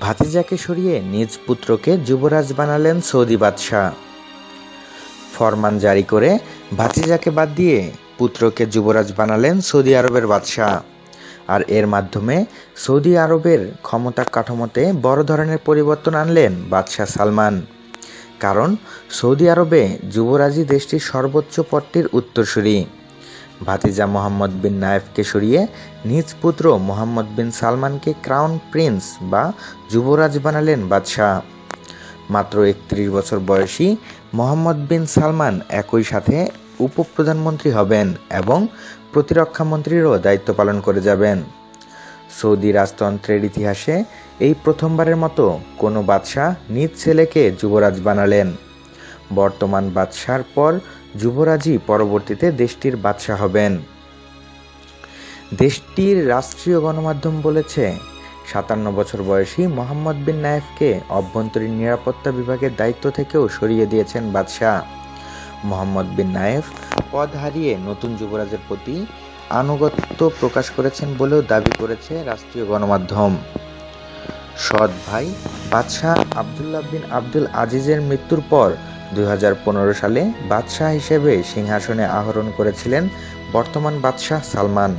ভাতিজাকে সরিয়ে নিজ পুত্রকে যুবরাজ বানালেন সৌদি বাদশাহ। ফরমান জারি করে ভাতিজাকে বাদ দিয়ে পুত্রকে যুবরাজ বানালেন সৌদি আরবের বাদশাহ। আর এর মাধ্যমে সৌদি আরবের ক্ষমতা কাঠামোতে বড় ধরনের পরিবর্তন আনলেন বাদশাহ সালমান। কারণ সৌদি আরবে যুবরাজই দেশটির সর্বোচ্চ পদটির উত্তরসূরি। ভাতিজা মোহাম্মদ বিন নায়েফকে সরিয়ে নিজ পুত্র মোহাম্মদ বিন সালমানকে ক্রাউন প্রিন্স বা যুবরাজ বানালেন বাদশাহ। মাত্র একত্রিশ বছর বয়সী মোহাম্মদ বিন সালমান একই সাথে উপপ্রধানমন্ত্রী হবেন এবং প্রতিরক্ষা মন্ত্রীরও দায়িত্ব পালন করে যাবেন। সৌদি রাজতন্ত্রের ইতিহাসে এই প্রথমবারের মতো কোনো বাদশাহ নিজ ছেলেকে যুবরাজ বানালেন। বর্তমান বাদশার পর যুবরাজই পরবর্তীতে দেশটির বাদশাহ হবেন। দেশটির রাষ্ট্রীয় গণমাধ্যম বলেছে, সাতান্ন বছর বয়সী মোহাম্মদ বিন নায়েফকে অভ্যন্তরীণ নিরাপত্তা বিভাগের দায়িত্ব থেকেও সরিয়ে দিয়েছেন বাদশাহ। মোহাম্মদ বিন নায়েফ পদ হারিয়ে নতুন যুবরাজের প্রতি আনুগত্য প্রকাশ করেছেন বলেও দাবি করেছে রাষ্ট্রীয় গণমাধ্যম। সৎ ভাই বাদশাহ আবদুল্লাহ বিন আব্দুল আজিজের মৃত্যুর পর দুই হাজার পনেরো সালে বাদশাহ হিসেবে সিংহাসনে আহরণ করেছিলেন বর্তমান বাদশাহ সালমান।